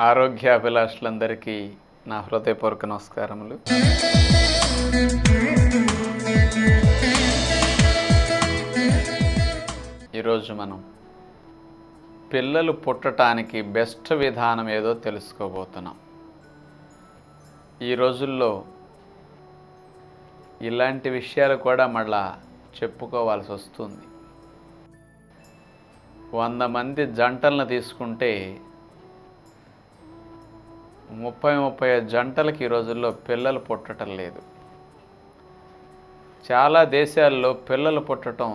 ఆరోగ్యాభిలాషులందరికీ నా హృదయపూర్వక నమస్కారములు. ఈరోజు మనం పిల్లలు పుట్టటానికి బెస్ట్ విధానం ఏదో తెలుసుకోబోతున్నాం. ఈ రోజుల్లో ఇలాంటి విషయాలు కూడా మళ్ళా చెప్పుకోవాల్సి వస్తుంది. వంద మంది జంటలను తీసుకుంటే ముప్పై ముప్పై జంటలకి ఈ రోజుల్లో పిల్లలు పుట్టడం లేదు. చాలా దేశాల్లో పిల్లలు పుట్టడం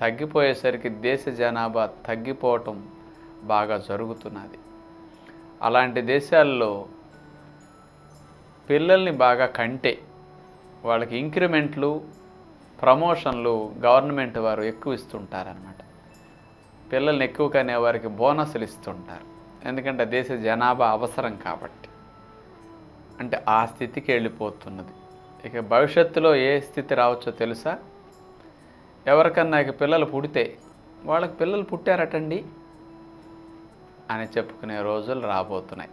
తగ్గిపోయేసరికి దేశ జనాభా తగ్గిపోవటం బాగా జరుగుతున్నది. అలాంటి దేశాల్లో పిల్లల్ని బాగా కంటే వాళ్ళకి ఇంక్రిమెంట్లు ప్రమోషన్లు గవర్నమెంట్ వారు ఎక్కువ ఇస్తుంటారనమాట పిల్లల్ని ఎక్కువ కనే వారికి బోనస్లు ఇస్తుంటారు. ఎందుకంటే దేశ జనాభా అవసరం కాబట్టి. అంటే ఆ స్థితికి వెళ్ళిపోతున్నది. ఇక భవిష్యత్తులో ఏ స్థితి రావచ్చో తెలుసా? ఎవరికన్నా ఇక పిల్లలు పుడితే వాళ్ళకి పిల్లలు పుట్టారటండి అని చెప్పుకునే రోజులు రాబోతున్నాయి.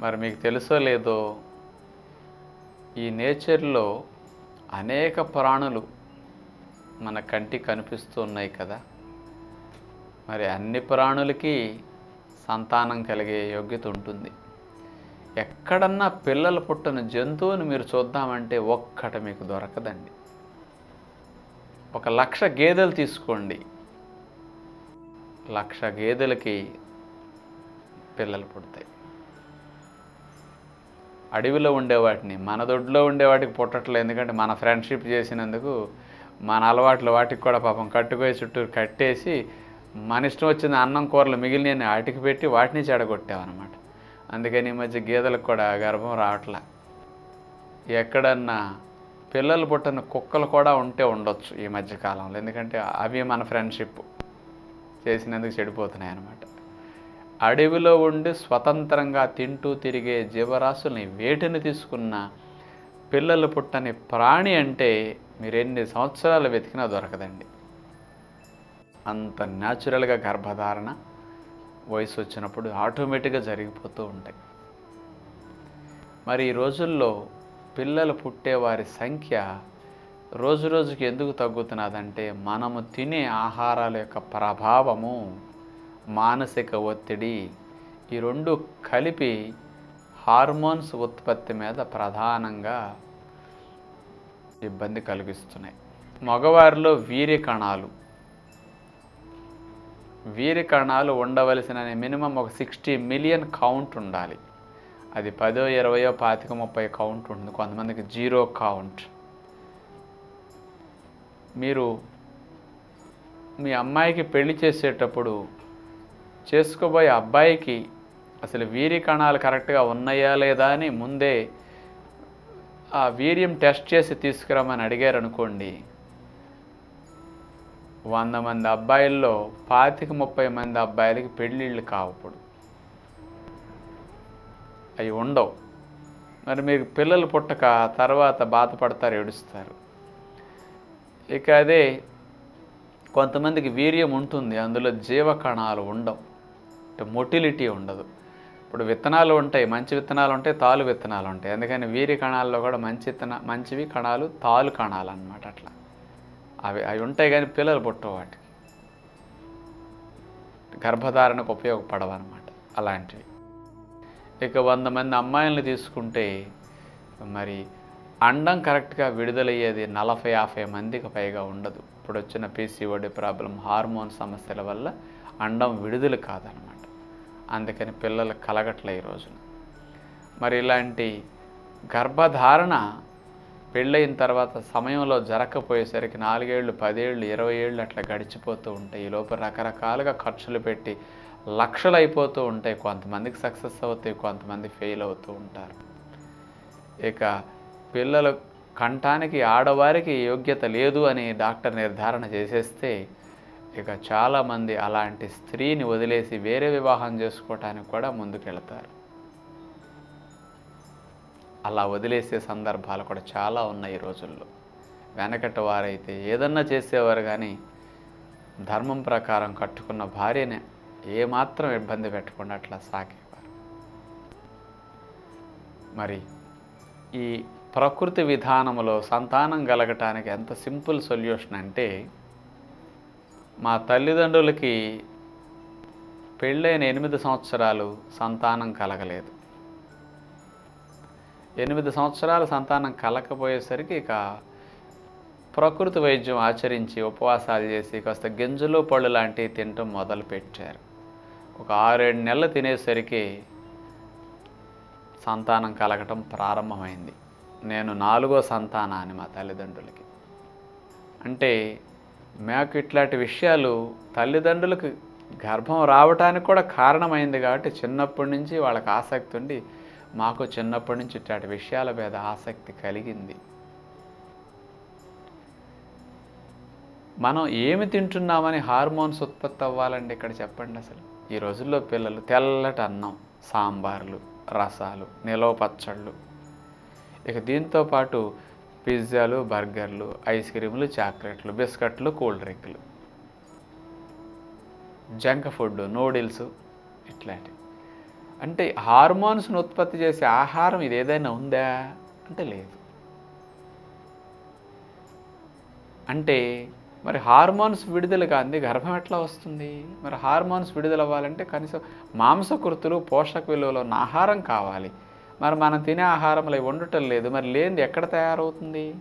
మరి మీకు తెలుసో లేదో ఈ నేచర్లో అనేక ప్రాణులు మన కంటికి కనిపిస్తూ ఉన్నాయి కదా. మరి అన్ని ప్రాణులకి సంతానం కలిగే యోగ్యత ఉంటుంది. ఎక్కడన్నా పిల్లలు పుట్టిన జంతువుని మీరు చూద్దామంటే ఒక్కటి మీకు దొరకదండి. ఒక లక్ష గేదెలు తీసుకోండి. లక్ష గేదెలకి పిల్లలు పుడతాయి. అడవిలో ఉండేవాటిని మన దొడ్లో ఉండేవాటికి పుట్టట్లేదు. ఎందుకంటే మన ఫ్రెండ్షిప్ చేసినందుకు మన అలవాట్లు వాటికి కూడా పాపం కట్టుకోయి చుట్టూ కట్టేసి మన ఇష్టం వచ్చిన అన్నం కూరలు మిగిలిన వాటికి పెట్టి వాటిని చెడగొట్టామన్నమాట. అందుకని ఈ మధ్య గేదెలకు కూడా గర్భం రావట్లే. ఎక్కడన్నా పిల్లలు పుట్టిన కుక్కలు కూడా ఉంటే ఉండొచ్చు ఈ మధ్య కాలంలో. ఎందుకంటే అవి మన ఫ్రెండ్షిప్ చేసినందుకు చెడిపోతున్నాయి అన్నమాట అడవిలో ఉండి స్వతంత్రంగా తింటూ తిరిగే జీవరాశుల్ని వేటిని తీసుకున్న పిల్లలు పుట్టని ప్రాణి అంటే మీరు ఎన్ని సంవత్సరాలు వెతికినా దొరకదండి. అంత న్యాచురల్గా గర్భధారణ వయసు వచ్చినప్పుడు ఆటోమేటిక్గా జరిగిపోతూ ఉంటాయి. మరి ఈ రోజుల్లో పిల్లలు పుట్టే వారి సంఖ్య రోజు రోజుకి ఎందుకు తగ్గుతున్నదంటే మనము తినే ఆహారాల యొక్క ప్రభావము మానసిక ఒత్తిడి ఈ రెండు కలిపి హార్మోన్స్ ఉత్పత్తి మీద ప్రధానంగా ఇబ్బంది కలిగిస్తున్నాయి. మగవారిలో వీర్య కణాలు. వీర్య కణాలు ఉండవలసిన మినిమం ఒక సిక్స్టీ మిలియన్ కౌంట్ ఉండాలి. అది పదో ఇరవయో పాతిక ముప్పై కౌంట్ ఉంటుంది. కొంతమందికి జీరో కౌంట్. మీరు మీ అమ్మాయికి పెళ్ళి చేసేటప్పుడు చేసుకోబోయే అబ్బాయికి అసలు వీరి కణాలు కరెక్ట్గా ఉన్నాయా లేదా అని ముందే ఆ వీర్యం టెస్ట్ చేసి తీసుకురమ్మని అడిగారు అనుకోండి వంద మంది అబ్బాయిల్లో పాతిక ముప్పై మంది అబ్బాయిలకి పెళ్ళిళ్ళు కావప్పుడు అవి ఉండవు. మరి మీకు పిల్లలు పుట్టక తర్వాత బాధపడతారు ఏడుస్తారు. ఇక అదే కొంతమందికి వీర్యం ఉంటుంది అందులో జీవకణాలు ఉండవు. అంటే మొటిలిటీ ఉండదు. ఇప్పుడు విత్తనాలు ఉంటాయి మంచి విత్తనాలు ఉంటాయి తాలు విత్తనాలు ఉంటాయి. అందుకని వీరి కణాల్లో కూడా మంచి విత్తన మంచివి కణాలు తాలు కణాలు అన్నమాట అట్లా. అవి అవి ఉంటాయి కానీ పిల్లలు పుట్టవు వాటికి. గర్భధారణకు ఉపయోగపడవు అనమాట అలాంటివి. ఇక వంద మంది అమ్మాయిల్ని తీసుకుంటే మరి అండం కరెక్ట్గా విడుదలయ్యేది నలభై యాభై మందికి పైగా ఉండదు. ఇప్పుడు వచ్చిన పీసీఓడి ప్రాబ్లం హార్మోన్ సమస్యల వల్ల అండం విడుదల కాదనమాట అందుకని పిల్లలు కలగట్లే ఈ రోజున. మరి ఇలాంటి గర్భధారణ పెళ్ళయిన తర్వాత సమయంలో జరగకపోయేసరికి నాలుగేళ్ళు పదేళ్ళు ఇరవై ఏళ్ళు అట్లా గడిచిపోతూ ఉంటాయి ఈ లోపల రకరకాలుగా ఖర్చులు పెట్టి లక్షలు అయిపోతూ ఉంటాయి కొంతమందికి సక్సెస్ అవుతాయి కొంతమంది ఫెయిల్ అవుతూ ఉంటారు. ఇక పిల్లలు కంటానికి ఆడవారికి యోగ్యత లేదు అని డాక్టర్ నిర్ధారణ చేసేస్తే ఇక చాలామంది అలాంటి స్త్రీని వదిలేసి వేరే వివాహం చేసుకోవటానికి కూడా ముందుకెళ్తారు. అలా వదిలేసే సందర్భాలు కూడా చాలా ఉన్నాయి ఈ రోజుల్లో. వెనకటి వారైతే ఏదన్నా చేసేవారు కానీ ధర్మం ప్రకారం కట్టుకున్న భార్యని ఏమాత్రం ఇబ్బంది పెట్టకుండా అట్లా సాకేవారు మరి ఈ ప్రకృతి విధానంలో సంతానం కలగటానికి ఎంత సింపుల్ సొల్యూషన్ అంటే మా తల్లిదండ్రులకి పెళ్ళైన ఎనిమిది సంవత్సరాలు సంతానం కలగలేదు. ఎనిమిది సంవత్సరాలు సంతానం కలకపోయేసరికి ఇక ప్రకృతి వైద్యం ఆచరించి ఉపవాసాలు చేసి కాస్త గింజలు పళ్ళు లాంటివి తినటం మొదలుపెట్టారు. ఒక ఆరేడు నెలలు తినేసరికి సంతానం కలగటం ప్రారంభమైంది. నేను నాలుగో సంతానాన్ని మా తల్లిదండ్రులకి. అంటే మాకు ఇట్లాంటి విషయాలు తల్లిదండ్రులకు గర్భం రావటానికి కూడా కారణమైంది కాబట్టి చిన్నప్పటి నుంచి వాళ్ళకి ఆసక్తి ఉండి మాకు చిన్నప్పటి నుంచి ఇట్లాంటి విషయాల మీద ఆసక్తి కలిగింది. మనం ఏమి తింటున్నామని హార్మోన్స్ ఉత్పత్తి అవ్వాలండి ఇక్కడ చెప్పండి అసలు? ఈ రోజుల్లో పిల్లలు తెల్లటి అన్నం సాంబార్లు రసాలు నిలవ పచ్చళ్ళు. ఇక దీంతో పాటు పిజ్జాలు బర్గర్లు ఐస్ క్రీములు చాక్లెట్లు బిస్కెట్లు కూల్ డ్రింక్లు. జంక్ ఫుడ్ నూడిల్స్ ఇట్లాంటివి. అంటే హార్మోన్స్ను ఉత్పత్తి చేసే ఆహారం ఇది ఏదైనా ఉందా? అంటే లేదు. అంటే మరి హార్మోన్స్ విడుదల కాంది గర్భం ఎట్లా వస్తుంది? మరి హార్మోన్స్ విడుదల అవ్వాలంటే కనీసం మాంసకృతులు పోషక విలువలు ఉన్న ఆహారం కావాలి. మరి మనం తినే ఆహారంలో వండటం లేదు. మరి లేనిది ఎక్కడ తయారవుతుంది?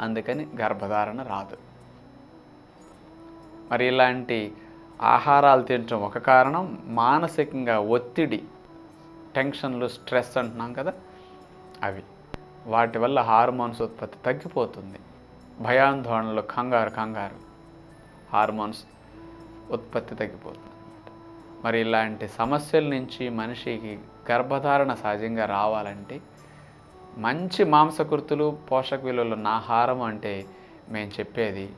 అందుకని గర్భధారణ రాదు. మరి ఇలాంటి ఆహారాలు తినటం ఒక కారణం. మానసికంగా ఒత్తిడి టెన్షన్లు స్ట్రెస్ అంటున్నాం కదా అవి. వాటి వల్ల హార్మోన్స్ ఉత్పత్తి తగ్గిపోతుంది. భయాందోళనలు కంగారు కంగారు హార్మోన్స్ ఉత్పత్తి తగ్గిపోతుంది. మరి ఇలాంటి సమస్యల నుంచి మనిషికి గర్భధారణ సహజంగా రావాలంటే మంచి మాంసకృతులు పోషక విలువలు ఉన్న ఆహారం అంటే మేము చెప్పేది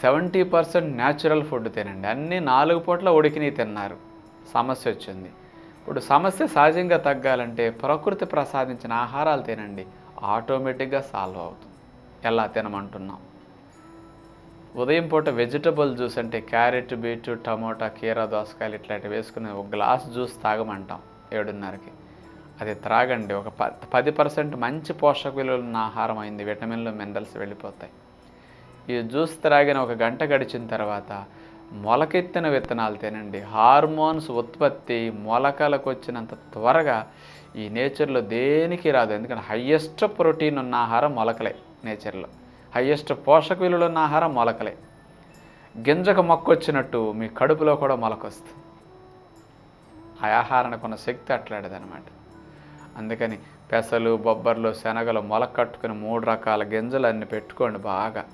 సెవెంటీ పర్సెంట్ న్యాచురల్ ఫుడ్ తినండి. అన్నీ నాలుగు పూట్ల ఉడికిని తిన్నారు. సమస్య వచ్చింది. ఇప్పుడు సమస్య సహజంగా తగ్గాలంటే ప్రకృతి ప్రసాదించిన ఆహారాలు తినండి. ఆటోమేటిక్గా సాల్వ్ అవుతుంది. ఎలా తినమంటున్నాం? ఉదయం పూట వెజిటబుల్ జ్యూస్ అంటే క్యారెట్ బీట్రూట్ టమోటా కీరా దోసకాయలు ఇట్లాంటివి వేసుకుని ఒక గ్లాస్ జ్యూస్ తాగమంటాం ఏడున్నరకి. అది త్రాగండి. ఒక ప పది పర్సెంట్ మంచి పోషక విలువలు ఉన్న ఆహారం అయింది. విటమిన్లు మినరల్స్ వెళ్ళిపోతాయి. ఈ జ్యూస్ త్రాగిన ఒక గంట గడిచిన తర్వాత మొలకెత్తిన విత్తనాలు తినండి. హార్మోన్స్ ఉత్పత్తి మొలకలకు వచ్చినంత త్వరగా ఈ నేచర్లో దేనికి రాదు. ఎందుకంటే హయ్యెస్ట్ ప్రోటీన్ ఉన్న ఆహారం మొలకలే నేచర్లో. హయ్యెస్ట్ పోషక విలువలు ఉన్న ఆహారం మొలకలే. గింజకు మొక్క వచ్చినట్టు మీ కడుపులో కూడా మొలకొస్తుంది. ఆ ఆహారానికి ఉన్న శక్తి అట్లాడదనమాట అందుకని పెసలు బొబ్బర్లు శనగలు మొలక కట్టుకుని మూడు రకాల గింజలు అన్ని పెట్టుకోండి బాగా.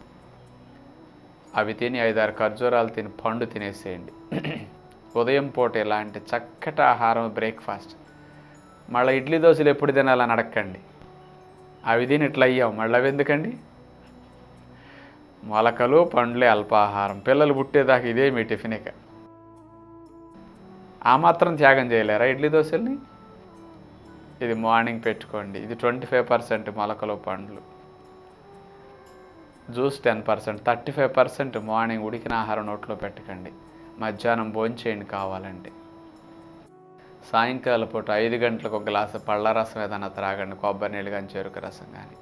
అవి తిని ఐదారు ఖర్జూరాలు తిని పండు తినేసేయండి. ఉదయం పూట ఇలాంటి చక్కటి ఆహారం బ్రేక్ఫాస్ట్. మళ్ళీ ఇడ్లీ దోశలు ఎప్పుడు తినాలని అడగండి అవి తిని ఇట్లా అయ్యాం మళ్ళీ అవి ఎందుకండి? మొలకలు పండ్లే అల్పాహారం. పిల్లలు పుట్టేదాకా ఇదే మీ టిఫిన్ ఇక. ఆ మాత్రం త్యాగం చేయలేరా ఇడ్లీ దోశల్ని? ఇది మార్నింగ్ పెట్టుకోండి. ఇది ట్వంటీ ఫైవ్ పర్సెంట్ మొలకలు పండ్లు. Juice ten percent. Thirty five percent morning ఉడికిన ఆహారం నోట్లో పెట్టకండి. మధ్యాహ్నం భోంచేయండి కావాలంటే. సాయంకాలం పూట ఐదు గంటలకు ఒక గ్లాసు పళ్ళ రసం ఏదైనా త్రాగండి. కొబ్బరి నీళ్ళు కానీ చెరుకు రసం కానీ.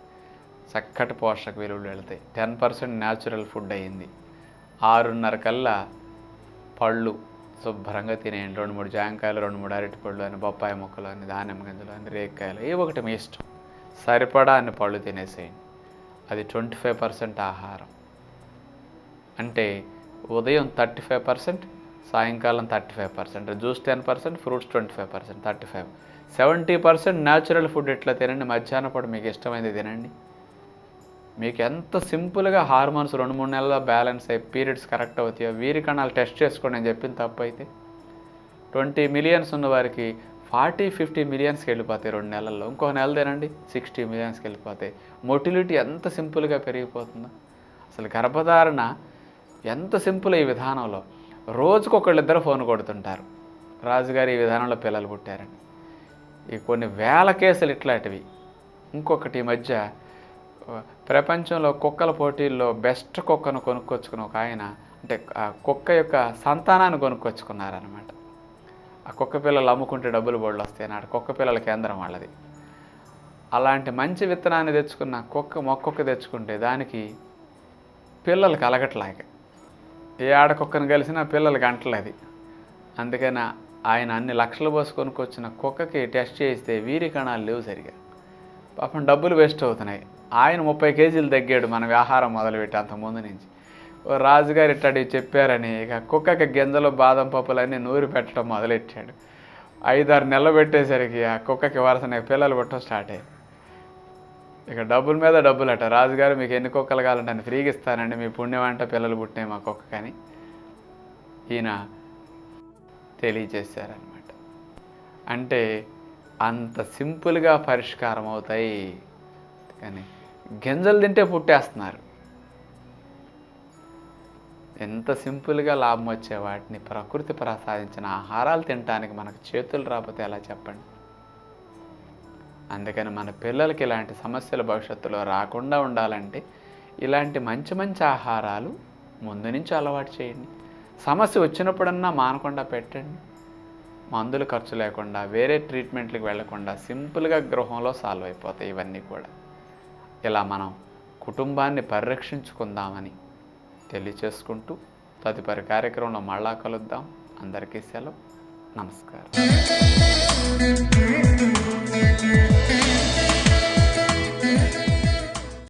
చక్కటి పోషక విలువలు వెళతాయి. టెన్ పర్సెంట్ న్యాచురల్ ఫుడ్ అయ్యింది. ఆరున్నర కల్లా పళ్ళు శుభ్రంగా తినేయండి. రెండు మూడు జాంకాయలు రెండు మూడు అరటి పళ్ళు అని బొప్పాయి ముక్కలు అని దానిమ్మ గింజలు అని రేక్కాయలు ఏ ఒకటి మీ ఇష్టం. సరిపడా అన్ని పళ్ళు తినేసేయండి. అది ట్వంటీ ఫైవ్ పర్సెంట్ ఆహారం. అంటే ఉదయం థర్టీ ఫైవ్ పర్సెంట్ సాయంకాలం thirty five percent juice ten percent fruits twenty five percent thirty five. Seventy percent natural food ఇట్లా తినండి. మధ్యాహ్నం పూట మీకు ఇష్టమైంది తినండి. మీకు ఎంత సింపుల్గా హార్మోన్స్ రెండు మూడు నెలల బ్యాలెన్స్ అయ్యి పీరియడ్స్ కరెక్ట్ అవుతాయో వీరి కణాలు టెస్ట్ చేసుకోండి నేను చెప్పిన తప్పు అయితే ట్వంటీ మిలియన్స్ ఉన్న వారికి ఫార్టీ ఫిఫ్టీ మిలియన్స్కి వెళ్ళిపోతాయి రెండు నెలల్లో. ఇంకో నెల తినండి సిక్స్టీ మిలియన్స్కి వెళ్ళిపోతాయి. మొటిలిటీ ఎంత సింపుల్గా పెరిగిపోతుందో. అసలు గర్భధారణ ఎంత సింపుల్ ఈ విధానంలో. రోజుకు ఒకళ్ళిద్దరు ఫోన్ కొడుతుంటారు. రాజుగారు ఈ విధానంలో పిల్లలు పుట్టారని. ఈ కొన్ని వేల కేసులు ఇట్లాంటివి. ఇంకొకటి మధ్య ప్రపంచంలో కుక్కల పోటీల్లో బెస్ట్ కుక్కను కొనుక్కొచ్చుకున్న ఒక ఆయన అంటే ఆ కుక్క యొక్క సంతానాన్ని కొనుక్కొచ్చుకున్నారనమాట ఆ కుక్క పిల్లలు అమ్ముకుంటే డబ్బులు బోళ్ళు వస్తాయి నాడు కుక్క పిల్లల కేంద్రం వాళ్ళది. అలాంటి మంచి విత్తనాన్ని తెచ్చుకున్న కుక్క మొక్కొక్క తెచ్చుకుంటే దానికి పిల్లలు కలగట్లాగ ఏ ఆడకుక్కను కలిసినా పిల్లలు గంటలేదు అందుకని ఆయన అన్ని లక్షలు పోసి కొనుక్కొచ్చిన కుక్కకి టెస్ట్ చేస్తే వీరి కణాలు లేవు సరిగా. పాపం డబ్బులు వేస్ట్ అవుతున్నాయి. ఆయన ముప్పై కేజీలు తగ్గాడు మన వ్యాహారం మొదలుపెట్టి అంత ముందు నుంచి. ఓ రాజుగారు ఇట్టాడు చెప్పారని ఇక కుక్కకి గింజలు బాదం పప్పులన్నీ నూరి పెట్టడం మొదలెట్టాడు. ఐదారు నెలలు పెట్టేసరికి ఆ కుక్కకి వరుసనే పిల్లలు పుట్టడం స్టార్ట్ అయ్యాయి. ఇక డబ్బుల మీద డబ్బులు అట రాజుగారు మీకు ఎన్ని కుక్కలు కావాలంటే అని ఫ్రీగా ఇస్తానండి. మీ పుణ్యం అంటే పిల్లలు పుట్టినాయి మా కుక్క కానీ ఈయన తెలియజేశారనమాట అంటే అంత సింపుల్గా పరిష్కారం అవుతాయి. కానీ గింజలు తింటే పుట్టేస్తున్నారు. ఎంత సింపుల్గా లాభం వచ్చే వాటిని ప్రకృతి ప్రసాదించిన ఆహారాలు తినడానికి మనకు చేతులు రాకపోతే ఎలా చెప్పండి? అందుకని మన పిల్లలకి ఇలాంటి సమస్యలు భవిష్యత్తులో రాకుండా ఉండాలంటే ఇలాంటి మంచి మంచి ఆహారాలు ముందు నుంచి అలవాటు చేయండి. సమస్య వచ్చినప్పుడన్నా మానకుండా పెట్టండి. మందులు ఖర్చు లేకుండా వేరే ట్రీట్మెంట్లకు వెళ్ళకుండా సింపుల్గా గృహంలో సాల్వ్ అయిపోతాయి ఇవన్నీ కూడా. ఇలా మనం కుటుంబాన్ని పరిరక్షించుకుందామని తెలియచేసుకుంటూ తదుపరి కార్యక్రమంలో మళ్ళా కలుద్దాం. అందరికీ సెలవు. నమస్కారం.